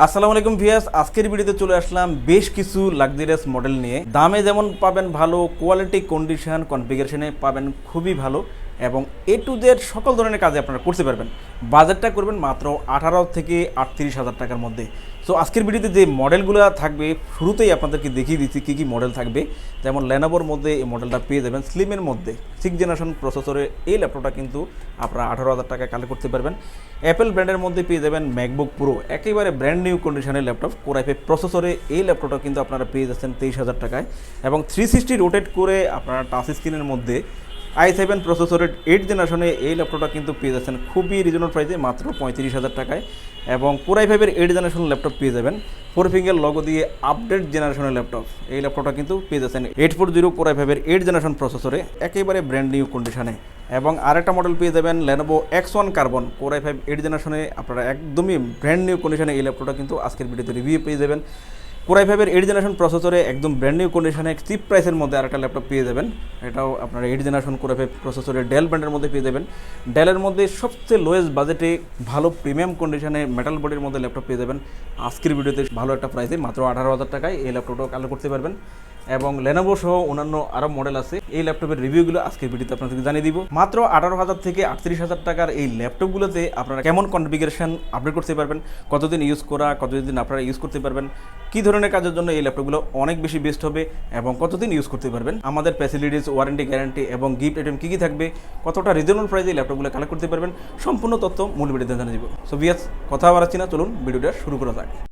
আসসালামু আলাইকুম ভিয়াস আজকের ভিডিওতে চলে আসলাম বেশ কিছু লাক্সারিয়াস মডেল নিয়ে। দামে যেমন পাবেন ভালো কোয়ালিটি কন্ডিশন কনফিগারেশনে পাবেন খুবই ভালো এবং এ টু জেড সকল ধরনের কাজে আপনারা করতে পারবেন। বাজেটটা করবেন মাত্র আঠারো থেকে আটত্রিশ হাজার টাকার মধ্যে। সো আজকের ভিডিওতে যে মডেলগুলো থাকবে, শুরুতেই আপনাদেরকে দেখিয়ে দিচ্ছি কী কী মডেল থাকবে। যেমন লেনোভোর মধ্যে এই মডেলটা পেয়ে যাবেন স্লিমের মধ্যে। সিক্স জেনারেশন প্রসেসরে এই ল্যাপটপটা কিন্তু আপনারা আঠারো হাজার টাকায় কালেক্ট করতে পারবেন। অ্যাপেল ব্র্যান্ডের মধ্যে পেয়ে যাবেন ম্যাকবুক প্রো একেবারে ব্র্যান্ড নিউ কন্ডিশনের ল্যাপটপ কোরাইফে প্রসেসরে এই ল্যাপটপটা কিন্তু আপনারা পেয়ে যাচ্ছেন তেইশ হাজার টাকায়। এবং থ্রি সিক্সটি রোটেট করে আপনারা টাচ স্ক্রিনের মধ্যে আই সেভেন প্রসেসরের এইট জেনারেশনে এই ল্যাপটপটা কিন্তু পেয়ে যাচ্ছেন। খুবই রিজনেবল প্রাইসে মাত্র পঁয়ত্রিশ হাজার টাকায় এবং কোরাই ফাইভের এইট জেনারেশন ল্যাপটপ পেয়ে যাবেন। ফোর ফিঙ্গার লগো দিয়ে আপডেট জেনারেশনের ল্যাপটপ এই ল্যাপটপটা কিন্তু পেয়ে যাচ্ছেন eight four zero core i ফাইভের এইট জেনারেশন প্রসেসরে একেবারে ব্র্যান্ড নিউ কন্ডিশনে এবং আরেকটা মডেল পেয়ে যাবেন Lenovo X one carbon core i five eight জেনারেশনে আপনারা একদমই ব্র্যান্ড নিউ কন্ডিশনে এই ল্যাপটপটা কিন্তু আজকের ভিডিওতে রিভিউ পেয়ে যাবেন। কোরাই ফাইভের এইট জেনারেশন প্রসেসরে একদম ব্র্যান্ড নিউ কন্ডিশনে চিপ প্রাইসের মধ্যে আরেকটা ল্যাপটপ পেয়ে যাবেন। এটাও আপনার eight generation core i five প্রসেসরে ডেল ব্র্যান্ডের মধ্যে পেয়ে যাবেন। ডেলের মধ্যে সবচেয়ে লোয়েস্ট বাজেটে ভালো প্রিমিয়াম কন্ডিশনে মেটাল বডির মধ্যে ল্যাপটপ পেয়ে যাবেন। আজকের ভিডিওতে ভালো একটা প্রাইসে মাত্র আঠারো হাজার টাকায় এই ল্যাপটপটাও কালেক্ট করতে পারবেন। এবং লেনোভো সহ অন্যান্য আরও মডেল আছে। এই ল্যাপটপের রিভিউগুলো আজকের ভিডিওতে আপনাদেরকে জানিয়ে দিব। মাত্র আঠারো হাজার থেকে আটত্রিশ হাজার টাকার এই ল্যাপটপগুলোতে আপনারা কেমন কনফিগারেশন আপডেট করতে পারবেন, কতদিন ইউজ করা, কতদিন আপনারা ইউজ করতে পারবেন, কী ধরনের কাজের জন্য এই ল্যাপটপগুলো অনেক বেশি বেস্ট হবে এবং কতদিন ইউজ করতে পারবেন, আমাদের ফ্যাসিলিটিস ওয়ারেন্টি গ্যারান্টি এবং গিফট আইটেম কী কী থাকবে, কতটা রিজনেবল প্রাইসে এই ল্যাপটপগুলো কালেক্ট করতে পারবেন, সম্পূর্ণ তথ্য মূল ভিডিওতে জানিয়ে দিব। সো বিয়াস কথা বাড়াচ্ছি না, চলুন ভিডিওটা শুরু করা যাক।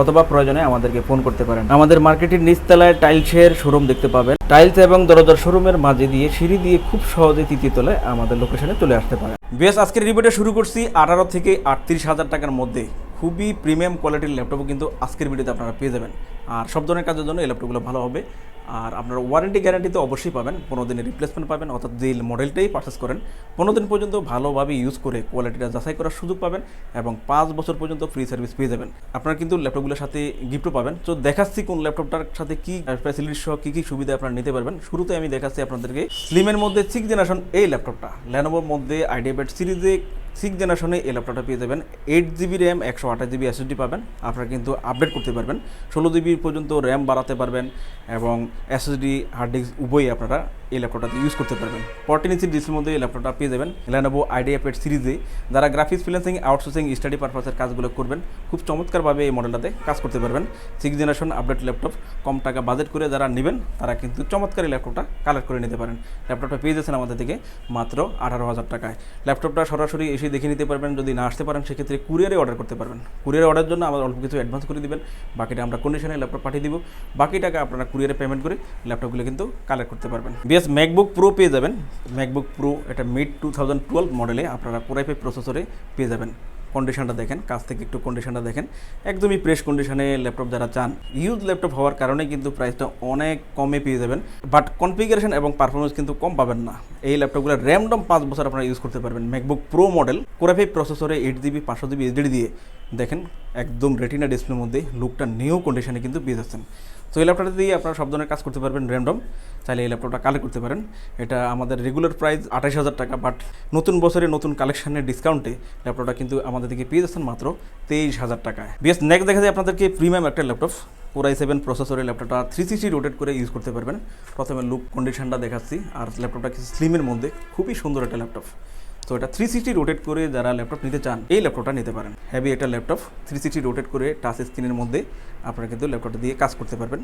অথবা প্রয়োজনে আমাদেরকে ফোন করতে পারেন। আমাদের মার্কেটের নিচতলায় টাইলসের শোরুম দেখতে পাবেন। টাইলস এবং দরজার শোরুমের মাঝে দিয়ে সিঁড়ি দিয়ে খুব সহজে তৃতীয় তলায় আমাদের লোকেশনে চলে আসতে পারেন বেশ আজকের রিভিউটা শুরু করছি আঠারো থেকে আটত্রিশ হাজার টাকার মধ্যে। খুবই প্রিমিয়াম কোয়ালিটির ল্যাপটপও কিন্তু আজকের ভিডিওতে আপনারা পেয়ে যাবেন। আর সব ধরনের কাজের জন্য এই ল্যাপটপগুলো ভালো হবে। আর আপনার ওয়ারেন্টি গ্যারান্টি তো অবশ্যই পাবেন, পনেরো দিনের রিপ্লেসমেন্ট পাবেন, অর্থাৎ যে মডেলটাই পারচেস করেন। পনেরো দিন পর্যন্ত ভালোভাবে ইউজ করে কোয়ালিটিটা যাচাই করার সুযোগ পাবেন এবং পাঁচ বছর পর্যন্ত ফ্রি সার্ভিস পেয়ে যাবেন। আপনারা কিন্তু ল্যাপটপগুলোর সাথে গিফটও পাবেন। তো দেখাচ্ছি কোন ল্যাপটপটার সাথে কী ফ্যাসিলিটি সহ কী কী সুবিধা আপনারা নিতে পারবেন। শুরুতে আমি দেখাচ্ছি আপনাদেরকে। স্লিমের মধ্যে সিক্স জেনারেশন এই ল্যাপটপটা ল্যানোভোর মধ্যে আইডিয়া সিরিজে সিক্স জেনারেশনে এই ল্যাপটপটা পেয়ে যাবেন। এইট জিবি র্যাম একশো আঠাশ জিবি এসএসডি পাবেন। আপনারা কিন্তু আপডেট করতে পারবেন। ষোলো জিবি পর্যন্ত র্যাম বাড়াতে পারবেন এবং এসএসডি হার্ড ডিস্ক উভয়ই আপনারা এই ল্যাপটপটাতে ইউজ করতে পারবেন। ফোরটিন ইঞ্চি ডিসপ্লের মধ্যে এই ল্যাপটপটা পেয়ে যাবেন। লেনোভো আইডিয়া পেড সিরিজে যারা গ্রাফিক্স ফ্রিল্যান্সিং আউটসোর্সিং স্টাডি পারপাসের কাজগুলো করবেন, খুব চমৎকারভাবে এই মডেলটাতে কাজ করতে পারবেন। সিক্স জেনারেশন আপডেট ল্যাপটপ কম টাকা বাজেট করে যারা নেবেন, তারা কিন্তু চমৎকার এই ল্যাপটপটা কালেক্ট করে নিতে পারেন। ল্যাপটপটা পেয়ে যাচ্ছেন আমাদের থেকে মাত্র আঠারো হাজার টাকায়। ল্যাপটপটা সরাসরি এসে দেখে নিতে পারবেন, যদি না আসতে পারেন, সেক্ষেত্রে কুরিয়ারে অর্ডার করতে পারবেন। কুরিয়ারে অর্ডার জন্য আমাদের অল্প কিছু অ্যাডভান্স করে দিবেন। বাকিটা আমরা কন্ডিশনে ল্যাপটপ পাঠিয়ে দিব। বাকি টাকা আপনারা কুরিয়ারে পেমেন্ট করে ল্যাপটপগুলো কিন্তু কালেক্ট করতে পারবেন। বিএস ম্যাকবুক প্রো পেয়ে যাবেন। ম্যাকবুক প্রো এটা মিড টু থাউজেন্ড টুয়েলভ মডেলে আপনারা কোরাইফে প্রসেসরে পেয়ে যাবেন। কন্ডিশনটা দেখেন, কাছ থেকে একটু কন্ডিশনটা দেখেন। একদমই ফ্রেশ কন্ডিশনে ল্যাপটপ যারা চান ইউজ ল্যাপটপ হওয়ার কারণে কিন্তু প্রাইসটা অনেক কমে পেয়ে যাবেন। বাট কনফিগারেশন এবং পারফরমেন্স কিন্তু কম পাবেন না। এই ল্যাপটপগুলো র্যামডম পাঁচ বছর আপনারা ইউজ করতে পারবেন। ম্যাকবুক প্রো মডেল কোরাফে প্রসেসরে এইট জিবি পাঁচশো জিবি এইচডি দিয়ে দেখেন, একদম রেটিনা ডিসপ্লের মধ্যে লুকটা নিউ কন্ডিশনে কিন্তু পেয়ে যাচ্ছেন। তো এই ল্যাপটপটা দিয়ে আপনারা সব ধরনের কাজ করতে পারবেন র্যান্ডম চাইলে এই ল্যাপটপটা কালেক্ট করতে পারেন। এটা আমাদের রেগুলার প্রাইস আঠাশ হাজার টাকা বাট নতুন বছরে নতুন কালেকশনের ডিসকাউন্টে ল্যাপটপটা কিন্তু আমাদের থেকে পেয়ে যাচ্ছেন মাত্র তেইশ হাজার টাকায়। বেশ নেক্সট দেখা যায় আপনাদেরকে প্রিমিয়াম একটা ল্যাপটপ কোরাই সেভেন প্রসেসরের ল্যাপটপটা থ্রি সিক্সটি রোটেট করে ইউজ করতে পারবেন। প্রথমে লুক কন্ডিশনটা দেখাচ্ছি, আর ল্যাপটপটা কিছু স্লিমের মধ্যে খুবই সুন্দর একটা ল্যাপটপ তো এটা থ্রি সিক্সটি রোটেট করে যারা ল্যাপটপ নিতে চান, এই ল্যাপটপটা নিতে পারেন। হ্যাভি একটা ল্যাপটপ থ্রি সিক্সটি রোটেট করে টাচ স্ক্রিনের মধ্যে আপনারা কিন্তু ল্যাপটপটা দিয়ে কাজ করতে পারবেন।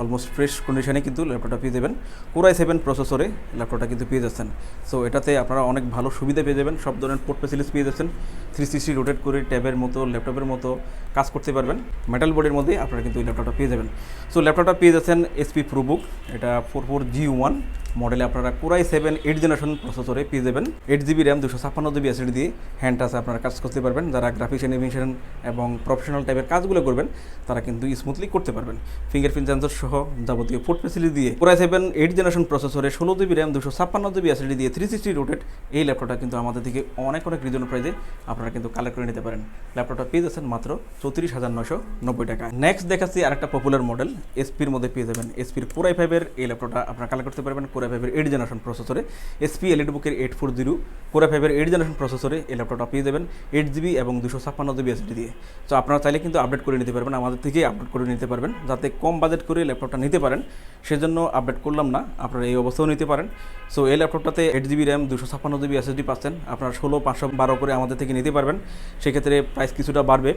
অলমোস্ট ফ্রেশ কন্ডিশনে কিন্তু ল্যাপটপটা পেয়ে যাবেন। কোরাই সেভেন প্রসেসরে ল্যাপটপটা কিন্তু পেয়ে যাচ্ছেন। সো এটাতে আপনারা অনেক ভালো সুবিধা পেয়ে যাবেন। সব ধরনের পোর্ট ফেসিলিস পেয়ে যাচ্ছেন। থ্রি সিক্সটি রোটেট করে ট্যাবের মতো ল্যাপটপের মতো কাজ করতে পারবেন। মেটাল বোর্ডের মধ্যে আপনারা কিন্তু ল্যাপটপটা পেয়ে যাবেন। সো ল্যাপটপটা পেয়ে যাচ্ছেন এসপি প্রোবুক এটা ফোর ফোর জি ওয়ান মডেলে আপনারা core i seven eight generation প্রসেসরে পেয়ে যাবেন। এইট জিবি র্যাম দুশো ছাপ্পান্ন জিবি এসিডি দিয়ে হ্যান্ড টাচে আপনারা কাজ করতে পারবেন। যারা গ্রাফিক্স অ্যানিমেশন এবং প্রফেশনাল টাইপের কাজগুলো করবেন, তারা কিন্তু স্মুথলি করতে পারবেন। ফিঙ্গারপ্রিন্ট সেন্সর সহ যাবতীয় ফুড ফেসিলিটি দিয়ে পুরাই সেভেন এইট জেনারেশন প্রসেসরে ষোলো জিবি র্যাম দুশো ছাপ্পান্ন জিবি এসএসডি দিয়ে থ্রি সিক্সটি রোটেড এই ল্যাপটপটা কিন্তু আমাদের থেকে অনেক অনেক রিজনেবল প্রাইজে আপনারা কিন্তু কালেক্ট করে নিতে পারেন। ল্যাপটপটা পেয়ে যাচ্ছেন মাত্র চৌত্রিশ হাজার নশো নব্বই টাকা। নেক্সট দেখাচ্ছি আরেকটা পপুলার মডেল এসপির মধ্যে পেয়ে যাবেন। এসপির কোরাই ফাইভের এই ল্যাপটপটা আপনারা কালেক্ট করতে পারবেন কোরাই ফাইভের এইট জেনারেশন প্রসেসরে এসপি এলইডি বুকের eight four zero core i ফাইভের এইট জেনারেশন প্রসেসরে এই ল্যাপটপটা পেয়ে যাবেন এইট জিবি এবং দুশো ছাপ্পান্ন জিবি এসডি দিয়ে। তো আপনারা চাইলে কিন্তু আপডেট করে নিতে পারবেন, আমাদের থেকেই আপডেট করে নিতে পারবেন, যাতে কম বাজেট করে ল্যাপটপটা নিতে পারেন, সেজন্য আপডেট করলাম না, আপনারা এই অবস্থাও নিতে পারেন। সো এই ল্যাপটপটাতে এইট জিবি র্যাম দুশো ছাপ্পান্ন জিবি এসএসডি পাচ্ছেন, আপনারা ষোলো, পাঁচশো, বারো করে আমাদের থেকে নিতে পারবেন। সেক্ষেত্রে প্রাইস কিছুটা বাড়বে।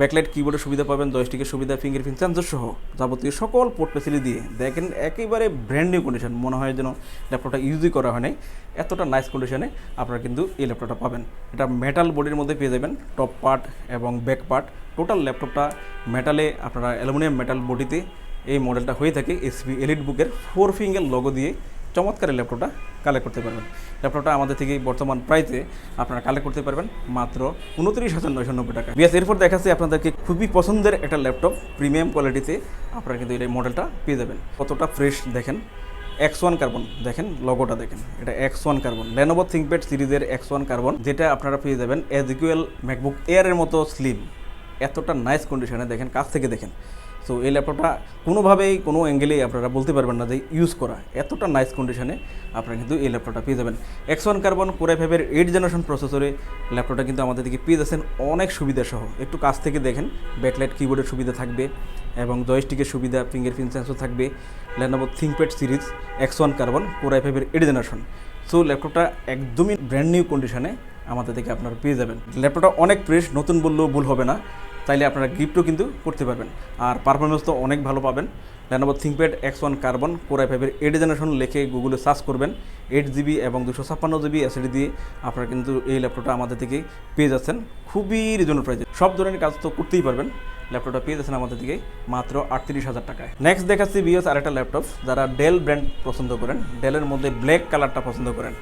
ব্যাকলাইট কিবোর্ডের সুবিধা পাবেন জয়স্টিকের সুবিধা ফিঙ্গারপ্রিন্ট সেন্সর সহ যাবতীয় সকল পোর্ট ফেসিলিটি দিয়ে। দেখেন, একেবারে ব্র্যান্ড নিউ কন্ডিশন মনে হয় যেন ল্যাপটপটা ইউজই করা হয় নাই। এতটা নাইস কন্ডিশনে আপনারা কিন্তু এই ল্যাপটপটা পাবেন। এটা মেটাল বডির মধ্যে পেয়ে যাবেন টপ পার্ট এবং ব্যাক পার্ট টোটাল ল্যাপটপটা মেটালে আপনারা অ্যালুমিনিয়াম মেটাল বডিতে এই মডেলটা হয়ে থাকে এসপি এলিট বুকের ফোর ফিঙ্গার লোগো দিয়ে চমৎকার ল্যাপটপটা কালেক্ট করতে পারবেন। ল্যাপটপটা আমাদের থেকে বর্তমান প্রাইসে আপনারা কালেক্ট করতে পারবেন মাত্র উনত্রিশ হাজার নয়শো নব্বই টাকা। বিএস এরপর দেখাচ্ছি আপনাদেরকে খুবই পছন্দের একটা ল্যাপটপ প্রিমিয়াম কোয়ালিটিতে আপনারা কিন্তু এই মডেলটা পেয়ে যাবেন। কতটা ফ্রেশ দেখেন এক্স ওয়ান কার্বন দেখেন লগোটা দেখেন। এটা X one carbon Lenovo ThinkPad সিরিজের এক্স ওয়ান কার্বন যেটা আপনারা পেয়ে যাবেন এজ ইকুয়াল ম্যাকবুক এয়ারের মতো স্লিম এতটা নাইস কন্ডিশনে দেখেন, কাছ থেকে দেখেন। সো এই ল্যাপটপটা কোনোভাবেই কোনো অ্যাঙ্গেলেই আপনারা বলতে পারবেন না যে ইউজ করা। এতটা নাইস কন্ডিশনে আপনারা কিন্তু এই ল্যাপটপটা পেয়ে যাবেন। X one carbon core i ফাইভের এইট জেনারেশন প্রসেসরে ল্যাপটপটা কিন্তু আমাদের দিকে পেয়ে যাচ্ছেন অনেক সুবিধা সহ। একটু কাছ থেকে দেখেন ব্যাকলাইট কিবোর্ডের সুবিধা থাকবে এবং জয়স্টিকের সুবিধা ফিঙ্গারপ্রিন্ট সেন্সর থাকবে Lenovo ThinkPad series X one carbon core i ফাইভের এইট জেনারেশন সো ল্যাপটপটা একদমই ব্র্যান্ড নিউ কন্ডিশনে আমাদের থেকে আপনারা পেয়ে যাবেন। ল্যাপটপটা অনেক ফ্রেশ নতুন বললেও ভুল হবে না। চাইলে আপনারা গিফটও কিন্তু করতে পারবেন। আর পারফরমেন্স তো অনেক ভালো পাবেন। Lenovo ThinkPad X one carbon core i ফাইভের এইট জেনারেশন লিখে গুগলে সার্চ করবেন। এইট জিবি এবং দুশো ছাপ্পান্ন জিবি এসএডি দিয়ে আপনারা কিন্তু এই ল্যাপটপটা আমাদের থেকে পেয়ে যাচ্ছেন। খুবই রিজনেবল প্রাইসে সব ধরনের কাজ তো করতেই পারবেন। ল্যাপটপটা পেয়ে যাচ্ছেন আমাদের থেকে মাত্র আটত্রিশ হাজার টাকায়। নেক্সট দেখাচ্ছি বিএস আরেকটা ল্যাপটপ, যারা ডেল ব্র্যান্ড পছন্দ করেন। ডেলের মধ্যে ব্ল্যাক কালারটা পছন্দ করেন।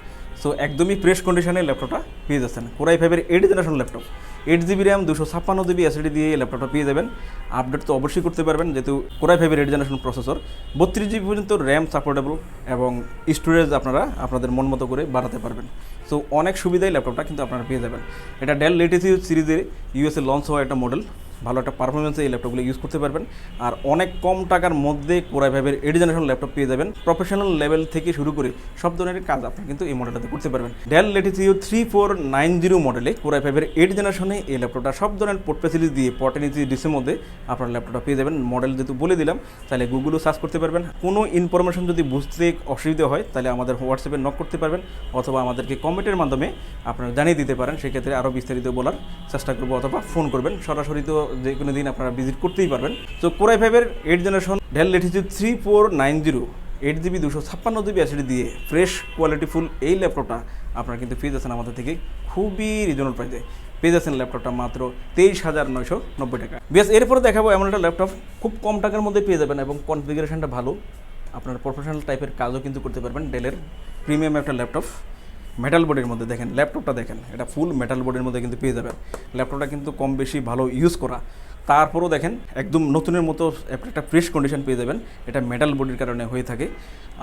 সো একদমই ফ্রেশ কন্ডিশনে ল্যাপটপটা পেয়ে যাচ্ছেন। কোরাই ফাইভের eight generation laptop eight GB RAM দুশো ছাপ্পান্ন জিবি এসএডি দিয়ে ল্যাপটপটা পেয়ে যাবেন। আপডেট তো অবশ্যই করতে পারবেন, যেহেতু কোরাই ফাইভের এইট জেনারেশন প্রসেসর বত্রিশ জিবি পর্যন্ত র্যাম সাপোর্টেবল এবং স্টোরেজ আপনারা আপনাদের মন মতো করে বাড়াতে পারবেন। সো অনেক সুবিধাই ল্যাপটপটা কিন্তু আপনারা পেয়ে যাবেন। এটা ডেল লেটেসি সিরিজের ইউএসএ লঞ্চ হওয়া একটা মডেল ভালো একটা পারফরমেন্সে এই ল্যাপটপগুলো ইউজ করতে পারবেন। আর অনেক কম টাকার মধ্যে কোরাই ভাইভের এইট জেনারেশন ল্যাপটপ পেয়ে যাবেন। প্রফেশনাল লেভেল থেকে শুরু করে সব ধরনের কাজ আপনি কিন্তু এই মডেলটাতে করতে পারবেন। Dell Latitude three four nine zero মডেলে কোরাই ফাইভের এইট জেনারেশনে এই ল্যাপটপটা সব ধরনের পোর্ট ফেসিলিটি দিয়ে পটেন ইঞ্চি ডিসের মধ্যে আপনার ল্যাপটপটা পেয়ে যাবেন। মডেল যেহেতু বলে দিলাম, তাহলে গুগলও সার্চ করতে পারবেন। কোনো ইনফরমেশন যদি বুঝতে অসুবিধা হয়, তাহলে আমাদের হোয়াটসঅ্যাপে নক করতে পারবেন, অথবা আমাদেরকে কমেন্টের মাধ্যমে আপনারা জানিয়ে দিতে পারেন। সেক্ষেত্রে আরও বিস্তারিত বলার চেষ্টা করব, অথবা ফোন করবেন। সরাসরি তো যে কোনো দিন আপনারা ভিজিট করতেই পারবেন। তো কোরাই ফাইভের eight generation Dell Latitude three four nine zero eight GB দুশো ছাপ্পান্ন জিবি অ্যাসিডি দিয়ে ফ্রেশ কোয়ালিটিফুল এই ল্যাপটপটা আপনারা কিন্তু পেয়ে যাচ্ছেন আমাদের থেকে খুবই রিজনেবল প্রাইসে পেয়ে যাচ্ছেন ল্যাপটপটা মাত্র তেইশ হাজার নয়শো নব্বই টাকা। বেশ এরপরে দেখাবো এমন একটা ল্যাপটপ খুব কম টাকার মধ্যে পেয়ে যাবেন এবং কনফিগারেশনটা ভালো। আপনার প্রফেশনাল টাইপের কাজও কিন্তু করতে পারবেন ডেলের প্রিমিয়াম একটা ল্যাপটপ মেটাল বডির মধ্যে দেখেন ল্যাপটপটা দেখেন, এটা ফুল মেটাল বডির মধ্যে কিন্তু পেয়ে যাবেন। ল্যাপটপটা কিন্তু কম বেশি ভালো ইউজ করা। তারপরও দেখেন, একদম নতুনের মতো একটা ফ্রেশ কন্ডিশন পেয়ে যাবেন। এটা মেটাল বডির কারণে হয়ে থাকে।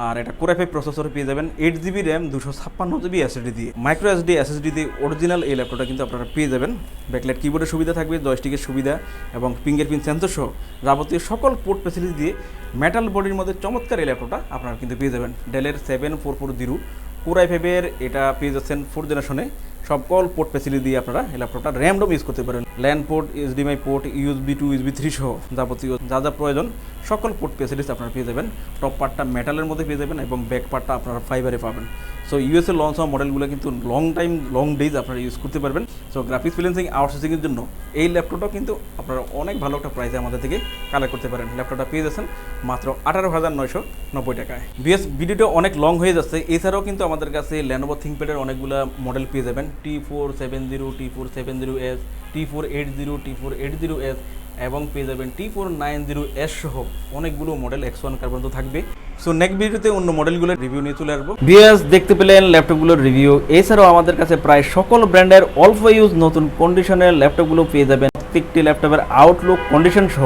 আর এটা কোরাফাই প্রসেসর পেয়ে যাবেন। এইট জিবি র্যাম দুশো ছাপ্পান্ন জিবি এসএসডি দিয়ে। মাইক্রো এসডি এসএসডি দিয়ে অরিজিনাল এই ল্যাপটপটা কিন্তু আপনারা পেয়ে যাবেন। ব্যাকলাইট কিবোর্ডের সুবিধা থাকবে জয়স্টিকের সুবিধা এবং ফিঙ্গার প্রিন্ট সেন্সর সহ যাবতীয় সকল পোর্ট ফেসিলিটি দিয়ে মেটাল বডির মধ্যে চমৎকার এই ল্যাপটপটা আপনারা কিন্তু পেয়ে যাবেন। ডেলের seven four four zero core i ফাইভের এটা পেয়ে যাচ্ছেন ফোর জেনারেশনে সকল পোর্ট ফেসিলিটি দিয়ে আপনারা এই ল্যাপটপটা র্যামডম ইউজ করতে পারেন। LAN port HDMI port, USB two, USB three সহ যাবতীয় যা যা প্রয়োজন, সকল পোর্ট ফেসিলিটিস আপনারা পেয়ে যাবেন। টপ পার্টটা মেটালের মধ্যে পেয়ে যাবেন এবং ব্যাক পার্টটা আপনারা ফাইবারে পাবেন। সো ইউএসএ লঞ্চ হওয়া মডেলগুলো কিন্তু লং টাইম লং ডেজ আপনারা ইউজ করতে পারবেন। সো গ্রাফিক্স ফিলেন্সিং আউটসোর্সিংয়ের জন্য এই ল্যাপটপটা কিন্তু আপনারা অনেক ভালো একটা প্রাইসে আমাদের থেকে কালেক্ট করতে পারেন। ল্যাপটপটা পেয়ে যাচ্ছেন মাত্র আঠারো হাজার নয়শো নব্বই টাকায়। বিএস, ভিডিওটা অনেক লং হয়ে যাচ্ছে। এছাড়াও কিন্তু আমাদের কাছে ল্যানোভো থিঙ্কপ্যাডের অনেকগুলো মডেল পেয়ে যাবেন। T four seven zero T four seven zero S T four eight zero T four eight zero S এবং পেয়ে যাবেন T four nine zero S সহ অনেকগুলো মডেল এক্স ওয়ান কার্বন তো থাকবে। সো নেক্সট ভিডিওতে অন্য মডেলগুলোর রিভিউ নিয়ে চলে আসব। বিএস দেখতে পেলেন ল্যাপটপগুলোর রিভিউ এছাড়াও আমাদের কাছে প্রায় সকল ব্র্যান্ডের অল্প ইউজ নতুন কন্ডিশনের ল্যাপটপগুলো পেয়ে যাবেন। প্রত্যেকটি ল্যাপটপের আউটলুক কন্ডিশন সহ।